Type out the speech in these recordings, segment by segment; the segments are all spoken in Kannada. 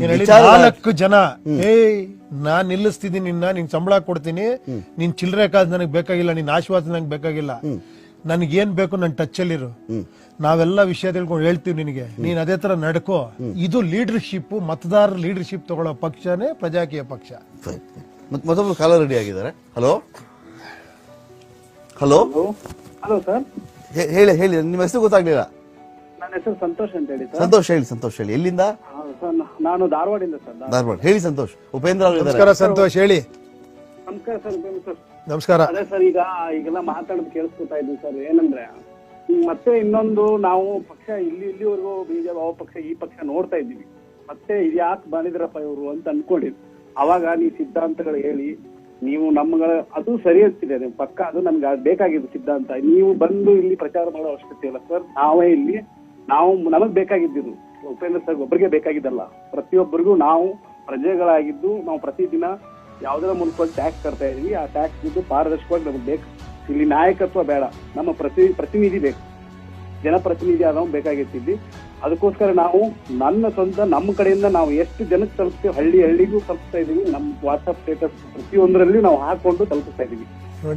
ನಾಲ್ಕು ಜನ ಏ ನಾನ್ ನಿಲ್ಲಿಸ್ತಿದ್ದೀನಿ ನಿನ್ನ ನಿನ್ ಸಂಬಳ ಕೊಡ್ತೀನಿ ನಿನ್ ಚಿಲ್ಲರೆ ಕಾಸು ನನಗೆ ಬೇಕಾಗಿಲ್ಲ ನಿನ್ ಆಶ್ವಾಸ ನಂಗೆ ಬೇಕಾಗಿಲ್ಲ. ನನಗೆ ಏನ್ ಬೇಕು ನನ್ ಟಚ್ ಅಲ್ಲಿರು ನಾವೆಲ್ಲ ವಿಷಯ ತಿಳ್ಕೊಂಡು ಹೇಳ್ತೀವಿ ನಿನಗೆ. ನೀನ್ ಅದೇ ತರ ನಡ್ಕೊ. ಇದು ಲೀಡರ್ಶಿಪ್ ಮತದಾರರ ಲೀಡರ್ಶಿಪ್ ತಗೊಳ್ಳೋ ಪಕ್ಷನೇ ಪ್ರಜಾಕೀಯ ಪಕ್ಷ. ಮತ್ತೊಬ್ರು ಕಾಲ ರೆಡಿ ಆಗಿದ್ದಾರೆ. ಹಲೋ ಹಲೋ ಹಲೋ ಸರ್ ಹೇಳಿ ಹೇಳಿ. ನಿಮ್ಮ ಹೆಸರು ಗೊತ್ತಾಗ್ಲಿಲ್ಲ. ನನ್ನ ಹೆಸರು ಸಂತೋಷ್ ಅಂತ ಹೇಳಿ ಸರ್ ಸಂತೋಷ್ ಹೇಳಿ ಸಂತೋಷ್ ಹೇಳಿ. ಎಲ್ಲಿಂದ? ನಾನು ಧಾರವಾಡದಿಂದ ಸರ್ ಧಾರವಾಡ. ಹೇಳಿ ಸಂತೋಷ್. ಉಪೇಂದ್ರ ಅವರು ನಮಸ್ಕಾರ ಸಂತೋಷ್ ಹೇಳಿ. ನಮಸ್ಕಾರ ಸರ್ ಉಪೇಂದ್ರ ಸರ್. ನಮಸ್ಕಾರ. ಅದೇ ಸರ್ ಈಗ ಈಗೆಲ್ಲ ಮಾತಾಡೋದು ಕೇಳಿಸ್ಕೊತಾ ಇದ್ದೀನಿ ಸರ್. ಏನಂದ್ರೆ ಹ್ಮ್, ಮತ್ತೆ ಇನ್ನೊಂದು ನಾವು ಪಕ್ಷ ಇಲ್ಲಿ ಇಲ್ಲಿವರೆಗೂ ಬಿಜೆಪಿ ಆ ಪಕ್ಷ ಈ ಪಕ್ಷ ನೋಡ್ತಾ ಇದ್ದೀವಿ. ಮತ್ತೆ ಇದ್ಯಾಕೆ ಬಂದಿದ್ರಪ್ಪ ಇವರು ಅಂತ ಅನ್ಕೊಂಡಿದ್ರು ಅವಾಗ ನೀ ಸಿದ್ಧಾಂತಗಳು ಹೇಳಿ ನೀವು ನಮ್ಗಳ ಅದು ಸರಿ ಅಂತಿದೆ ನೀವು ಪಕ್ಕ ಅದು ನಮ್ಗೆ ಅದ್ ಬೇಕಾಗಿದ್ದು ಸಿದ್ಧಾಂತ. ನೀವು ಬಂದು ಇಲ್ಲಿ ಪ್ರಚಾರ ಮಾಡೋ ಅವಶ್ಯಕತೆ ಇಲ್ಲ ಸರ್. ನಾವೇ ಇಲ್ಲಿ ನಾವು ನಮಗ್ ಬೇಕಾಗಿದ್ದಿದ್ದು. ಉಪೇಂದ್ರ ಸರ್ ಒಬ್ಬರಿಗೆ ಬೇಕಾಗಿದ್ದಲ್ಲ. ಪ್ರತಿಯೊಬ್ಬರಿಗೂ ನಾವು ಪ್ರಜೆಗಳಾಗಿದ್ದು ನಾವು ಪ್ರತಿದಿನ ಯಾವುದರ ಮೂಲಕ ಟ್ಯಾಕ್ಸ್ ಕಟ್ತಾ ಇದೀವಿ ಆ ಟ್ಯಾಕ್ಸ್ ಇದ್ದು ಪಾರದರ್ಶಕವಾಗಿ ನಮಗೆ ಬೇಕು. ಇಲ್ಲಿ ನಾಯಕತ್ವ ಬೇಡ. ನಮ್ಮ ಪ್ರತಿ ಪ್ರತಿನಿಧಿ ಬೇಕು. ಜನಪ್ರತಿನಿಧಿ ಆದವ್ ಬೇಕಾಗಿತ್ತು ಇಲ್ಲಿ ಅದಕ್ಕೋಸ್ಕರ ನಾವು ನನ್ನ ಸ್ವಂತ ನಮ್ಮ ಕಡೆಯಿಂದ ನಾವು ಎಷ್ಟು ಜನಕ್ಕೆ ತಲುಪ್ತೀವಿ ಹಳ್ಳಿ ಹಳ್ಳಿಗೂ ತಲುಪ್ತಾ ಇದೀವಿ ನಮ್ಮ ವಾಟ್ಸ್ಆಪ್ ಸ್ಟೇಟಸ್ ಪ್ರತಿಯೊಂದರಲ್ಲಿ ನಾವು ಹಾಕೊಂಡು ತಲುಪಿಸ್ತಾ ಇದೀವಿ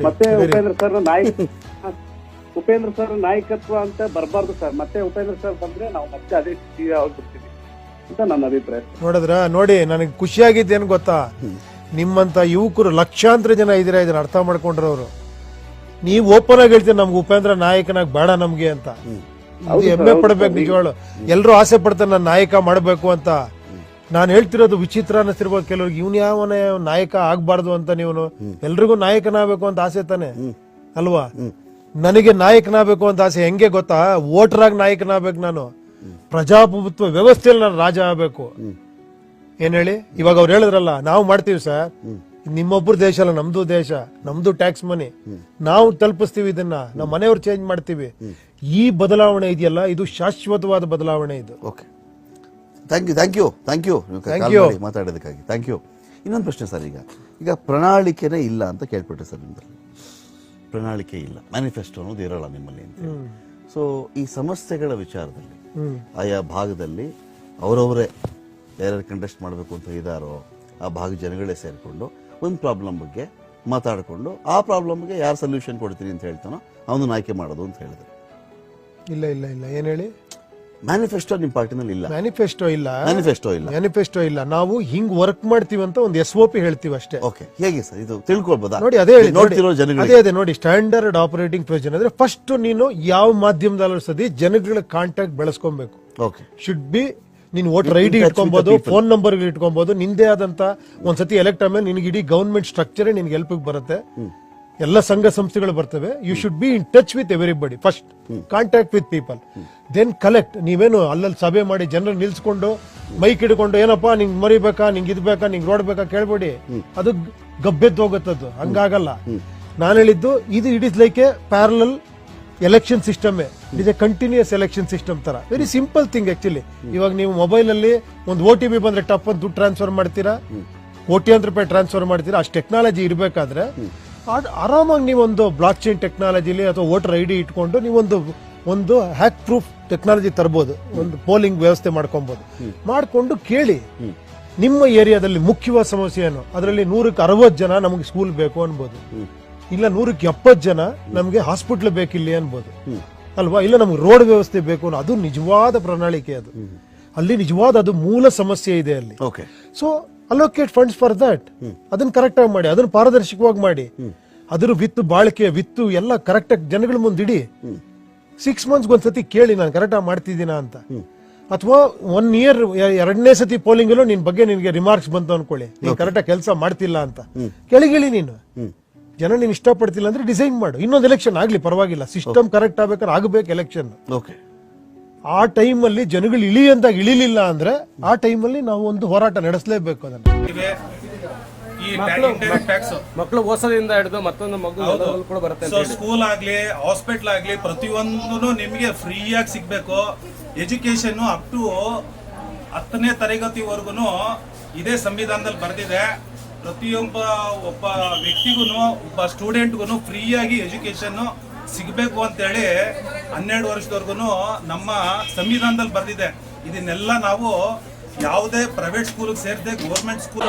ಮತ್ತೆ ಉಪೇಂದ್ರ ಸರ್ ನಾಯಕ ಉಪೇಂದ್ರ ಸರ್ ನಾಯಕತ್ವ ಅಂತ ಬರಬಾರ್ದು ಸರ್. ಮತ್ತೆ ಉಪೇಂದ್ರ ಸರ್ ಬಂದ್ರೆ ನಾವು ಮತ್ತೆ ಅದೇ ಸ್ಥಿತಿ ಆಗ್ಬಿಡ್ತೀವಿ ಅಂತ ನನ್ನ ಅಭಿಪ್ರಾಯ. ನೋಡಿದ್ರ ನೋಡಿ ನನಗೆ ಖುಷಿಯಾಗಿದ್ದೇನು ಗೊತ್ತಾ? ನಿಮ್ಮಂತ ಯುವಕರು ಲಕ್ಷಾಂತರ ಜನ ಇದ್ರೆ ಇದನ್ನ ಅರ್ಥ ಮಾಡ್ಕೊಂಡ್ರವ್ರು ನೀವು ಓಪನ್ ಆಗಿ ಹೇಳ್ತೀರಿ ನಮ್ಗೆ ಉಪೇಂದ್ರ ನಾಯಕನಾಗ್ ಬೇಡ ನಮ್ಗೆ ಅಂತ. ಹೆಮ್ಮೆ ಪಡ್ಬೇಕು ನಿಜವಾಳು ಎಲ್ರು ಆಸೆ ಪಡ್ತಾರೆ ನಾನು ನಾಯಕ ಮಾಡ್ಬೇಕು ಅಂತ. ನಾನು ಹೇಳ್ತಿರೋದು ವಿಚಿತ್ರ ಅನ್ನಿಸ್ತಿರ್ಬೋದು ಕೆಲವ್ರಿಗೆ. ಇವ್ನ ಯಾವನೇ ನಾಯಕ ಆಗ್ಬಾರ್ದು ಅಂತ ನೀವು ಎಲ್ರಿಗೂ ನಾಯಕನಾಗಬೇಕು ಅಂತ ಆಸೆ ತಾನೆ? ಅಲ್ವಾ? ನನಗೆ ನಾಯಕನಾಗಬೇಕು ಅಂತ ಆಸೆ ಹೆಂಗೆ ಗೊತ್ತಾ? ವೋಟರಾಗಿ ಆಗಿ ನಾಯಕನಾಗಬೇಕು ನಾನು. ಪ್ರಜಾಪ್ರಭುತ್ವ ವ್ಯವಸ್ಥೆಯಲ್ಲಿ ನಾನು ರಾಜ ಆಗಬೇಕು. ಏನ್ ಹೇಳಿ? ಇವಾಗ ಅವ್ರು ಹೇಳಿದ್ರಲ್ಲ ನಾವು ಮಾಡ್ತೀವಿ ಸರ್. ನಿಮ್ಮೊಬ್ಬರು ದೇಶ ಅಲ್ಲ ನಮ್ದು ದೇಶ ನಮ್ದು ಟ್ಯಾಕ್ಸ್ ಮನಿ. ನಾವು ತಲುಪಿಸ್ತೀವಿ ಇದನ್ನ ನಮ್ಮ ಮನೆಯವ್ರು ಚೇಂಜ್ ಮಾಡ್ತೀವಿ. ಈ ಬದಲಾವಣೆ ಇದೆಯಲ್ಲ ಇದು ಶಾಶ್ವತವಾದ ಬದಲಾವಣೆ ಇದು. Okay thank you thank you thank you thank you ಮಾತಾಡೋದಕ್ಕಾಗಿ thank you ಇನ್ನೊಂದು ಪ್ರಶ್ನೆ ಸರ್ ಈಗ. ಈಗ ಪ್ರಣಾಳಿಕೆನೇ ಇಲ್ಲ ಅಂತ ಕೇಳ್ಪಟ್ಟೆ ಸರ್ ನಿಮ್ಮಲ್ಲಿ ಪ್ರಣಾಳಿಕೆ ಇಲ್ಲ. ಮ್ಯಾನಿಫೆಸ್ಟೋ ಅನ್ನೋದು ಇರಲ್ಲ ನಿಮ್ಮಲ್ಲಿ ಅಂತ ಸೊ ಈ ಸಮಸ್ಯೆಗಳ ವಿಚಾರದಲ್ಲಿ ಆಯಾ ಭಾಗದಲ್ಲಿ ಅವರವರೇ ಯಾರ್ಯಾರು ಕಂಟೆಸ್ಟ್ ಮಾಡಬೇಕು ಅಂತ ಇದ್ದಾರೋ ಆ ಭಾಗ ಜನಗಳೇ ಸೇರಿಕೊಂಡು ಒಂದು ಪ್ರಾಬ್ಲಮ್ ಬಗ್ಗೆ ಮಾತಾಡಿಕೊಂಡು ಆ ಪ್ರಾಬ್ಲಮ್ಗೆ ಯಾರು ಸೊಲ್ಯೂಷನ್ ಕೊಡ್ತೀನಿ ಅಂತ ಹೇಳ್ತಾನೋ ಅವನು ಆಯ್ಕೆ ಮಾಡೋದು ಅಂತ ಹೇಳಿದ್ರು. ಇಲ್ಲ ಇಲ್ಲ ಇಲ್ಲ. ಏನು ಹೇಳಿ? ಮ್ಯಾನಿಫೆಸ್ಟೋ ನಿಮ್ಮ ಪಾರ್ಟಿನಲ್ಲಿ ಇಲ್ಲ. ಮ್ಯಾನಿಫೆಸ್ಟೋ ಇಲ್ಲ. ಮ್ಯಾನಿಫೆಸ್ಟೋ ಇಲ್ಲ. ಮ್ಯಾನಿಫೆಸ್ಟೋ ಇಲ್ಲ. ನಾವು ಹಿಂಗ್ ವರ್ಕ್ ಮಾಡ್ತೀವಿ ಅಂತ ಒಂದು ಎಸ್ ಒ ಪಿ ಹೇಳ್ತೀವಿ ಅಷ್ಟೇ. ಓಕೆ ಹೇಗೆ ಸರ್? ಇದು ತಿಳ್ಕೊಳ್ಬೋದಾ? ನೋಡಿ ಅದೇ ಹೇಳಿ ನೋಡ್ತಿರೋ ಜನಗಳು ಅದೇ ಅದೇ ನೋಡಿ ಸ್ಟ್ಯಾಂಡರ್ಡ್ ಆಪರೇಟಿಂಗ್ ಪ್ರೊಸೀಜರ್ ಅಂದ್ರೆ ಫಸ್ಟ್ ನೀನು ಯಾವ ಮಾಧ್ಯಮದಲ್ಲೂ ಸದಿ ಜನಗಳ ಕಾಂಟ್ಯಾಕ್ಟ್ ಬೆಳೆಸ್ಕೊಬೇಕು. ಓಕೆ ಶುಡ್ ಬಿ ನೀನ್ ವೋಟರ್ ಐ ಡಿ ಇಟ್ಕೊಬಹುದು ಫೋನ್ ನಂಬರ್ ಇಟ್ಕೊಬಹುದು ನಿಂದೇ ಆದಂತ ಒಂದ್ಸತಿ ಎಲೆಕ್ಟ್ ಆಮೇಲೆ ನಿನ್ಗೆ ಇಡೀ ಗವರ್ಮೆಂಟ್ ಸ್ಟ್ರಕ್ಚರ್ ನಿನ್ಗೆ ಹೆಲ್ಪ್ ಬರುತ್ತೆ. ಎಲ್ಲ ಸಂಘ ಸಂಸ್ಥೆಗಳು ಬರ್ತವೆ. You should be in touch with everybody first contact with people then collect ನೀವೇನು ಅಲ್ಲಲ್ಲಿ ಸಭೆ ಮಾಡಿ ಜನರು ನಿಲ್ಸ್ಕೊಂಡು ಮೈಕ್ ಹಿಡ್ಕೊಂಡು, ಏನಪ್ಪಾ, ನಿಂಗ್ ಮರಿಬೇಕಾ, ನಿಂಗ್ ಇದ್ ಬೇಕಾ ನಿಂಗ್ ರೋಡ್ ಬೇಕಾ ಕೇಳ್ಬೇಡಿ. ಅದು ಗಬ್ಬೆದ್ದು ಹೋಗುತ್ತದ್ದು. ಹಂಗಾಗಲ್ಲ. ನಾನು ಹೇಳಿದ್ದು, ಇದು it is like a. Parallel election system it is a continuous election system ತರ. ವೆರಿ ಸಿಂಪಲ್ ಥಿಂಗ್ ಆಕ್ಚುಲಿ ಇವಾಗ ನೀವು ಮೊಬೈಲ್ ಅಲ್ಲಿ ಒಂದು ಓ ಟಿ ಪಿ ಬಂದ್ರೆ ಟಪ್ ಅಂತ ದುಡ್ಡು ಟ್ರಾನ್ಸ್ಫರ್ ಮಾಡ್ತೀರಾ? ಕೋಟ್ಯಾಂತರ ರೂಪಾಯಿ ಟ್ರಾನ್ಸ್ಫರ್ ಮಾಡ್ತೀರಾ? ಅಷ್ಟು ಟೆಕ್ನಾಲಜಿ ಇರಬೇಕಾದ್ರೆ ಆರಾಮಾಗಿ ನೀವೊಂದು ಬ್ಲಾಕ್ ಚೈನ್ ಟೆಕ್ನಾಲಜಿಲಿ ಅಥವಾ ವೋಟರ್ ಐ ಡಿ ಇಟ್ಕೊಂಡು ನೀವೊಂದು ಒಂದು ಹ್ಯಾಕ್ ಪ್ರೂಫ್ ಟೆಕ್ನಾಲಜಿ ತರಬಹುದು ಒಂದು ಪೋಲಿಂಗ್ ವ್ಯವಸ್ಥೆ ಮಾಡ್ಕೊಬಹುದು ಮಾಡಿಕೊಂಡು ಕೇಳಿ ನಿಮ್ಮ ಏರಿಯಾದಲ್ಲಿ ಮುಖ್ಯವಾದ ಸಮಸ್ಯೆ ಏನು? ಅದರಲ್ಲಿ ನೂರಕ್ಕೆ ಅರವತ್ತು ಜನ ನಮಗೆ ಸ್ಕೂಲ್ ಬೇಕು ಅನ್ಬೋದು. ಇಲ್ಲ ನೂರಕ್ಕೆ ಎಪ್ಪತ್ತು ಜನ ನಮಗೆ ಹಾಸ್ಪಿಟ್ಲ್ ಬೇಕಿಲ್ಲಿ ಅನ್ಬೋದು. ಅಲ್ವಾ? ಇಲ್ಲ ನಮ್ಗೆ ರೋಡ್ ವ್ಯವಸ್ಥೆ ಬೇಕು ಅನ್ನೋ ಅದು ನಿಜವಾದ ಪ್ರಣಾಳಿಕೆ ಅದು. ಅಲ್ಲಿ ನಿಜವಾದ ಅದು ಮೂಲ ಸಮಸ್ಯೆ ಇದೆ ಅಲ್ಲಿ. Okay so allocate funds for that ಅದನ್ನ ಕರೆಕ್ಟ್ ಆಗಿ ಮಾಡಿ ಅದನ್ನ ಪಾರದರ್ಶಕವಾಗಿ ಮಾಡಿ. ಅದ್ರ ವಿತ್ತು ಬಾಳಿಕೆ ವಿತ್ತು ಎಲ್ಲ ಕರೆಕ್ಟ್ ಆಗಿ ಜನಗಳ ಮುಂದಿಡಿ ಸಿಕ್ಸ್ ಮಂತ್ಸ್ ಒಂದ್ಸತಿ ಕೇಳಿ ನಾನು ಕರೆಕ್ಟ್ ಆಗಿ ಮಾಡ್ತಿದ್ದೀನ ಅಂತ. ಅಥವಾ ಒನ್ ಇಯರ್ ಎರಡನೇ ಸತಿ ಪೋಲಿಂಗ್ ಅಲ್ಲೂ ನಿನ್ ಬಗ್ಗೆ ನಿನ್ಗೆ ರಿಮಾರ್ಕ್ಸ್ ಬಂತು ಅನ್ಕೊಳ್ಳಿ. ನೀನ್ ಕರೆಕ್ಟ್ ಆಗಿ ಕೆಲಸ ಮಾಡ್ತಿಲ್ಲ ಅಂತ. ಕೆಳಗಿಳಿ ನೀನು. ಜನ ನೀನ್ ಇಷ್ಟಪಡ್ತಿಲ್ಲ ಅಂದ್ರೆ ಡಿಸೈನ್ ಮಾಡು. ಇನ್ನೊಂದು ಎಲೆಕ್ಷನ್ ಆಗ್ಲಿ ಪರವಾಗಿಲ್ಲ. ಸಿಸ್ಟಮ್ ಕರೆಕ್ಟ್ ಆಗ್ಬೇಕಾದ್ರೆ ಆಗ್ಬೇಕು ಎಲೆಕ್ಷನ್ ಓಕೆ ಆ ಟೈಮಲ್ಲಿ ಜನಗಳು ಇಳಿ ಅಂತ ಇಳಿಲಿಲ್ಲ ಅಂದ್ರೆ ಆ ಟೈಮಲ್ಲಿ ನಾವು ಒಂದು ಹೋರಾಟ ನಡೆಸಲೇಬೇಕು ಅದನ್ನ. ಈ ಇಂಡೈರೆಕ್ಟ್ ಟ್ಯಾಕ್ಸ್ ಮಕ್ಕಳು ಹೊಸದಿಂದ ಹಿಡಿದು ಮತ್ತೊಂದು ಮಗು ಕೂಡ ಬರುತ್ತೆ ಅಂತ ಸೊ ಹೇಳಿ. ಸ್ಕೂಲ್ ಆಗ್ಲಿ ಹಾಸ್ಪಿಟಲ್ ಆಗ್ಲಿ ಪ್ರತಿಯೊಂದು ನಿಮಗೆ ಫ್ರೀಯಾಗಿ ಸಿಗ್ಬೇಕು. ಎಜುಕೇಶನ್ ಅಪ್ ಟು ಹತ್ತನೇ ತರಗತಿವರೆಗೂ ಇದೇ ಸಂವಿಧಾನದಲ್ಲಿ ಬರೆದಿದೆ. ಪ್ರತಿಯೊಬ್ಬ ಒಬ್ಬ ವ್ಯಕ್ತಿಗೂ ಒಬ್ಬ ಸ್ಟೂಡೆಂಟ್ಗೂ ಫ್ರೀಯಾಗಿ ಎಜುಕೇಶನ್ ಸಿಗಬೇಕು ಅಂತೇಳಿ ಹನ್ನೆರಡು ವರ್ಷದವರೆಗೂ ನಮ್ಮ ಸಂವಿಧಾನದಲ್ಲಿ ಬರೆದಿದೆ. ಇದನ್ನೆಲ್ಲ ನಾವು ಯಾವುದೇ ಪ್ರೈವೇಟ್ ಸ್ಕೂಲ್ಗೆ ಸೇರಿದೆ ಗೌರ್ಮೆಂಟ್ ಸ್ಕೂಲ್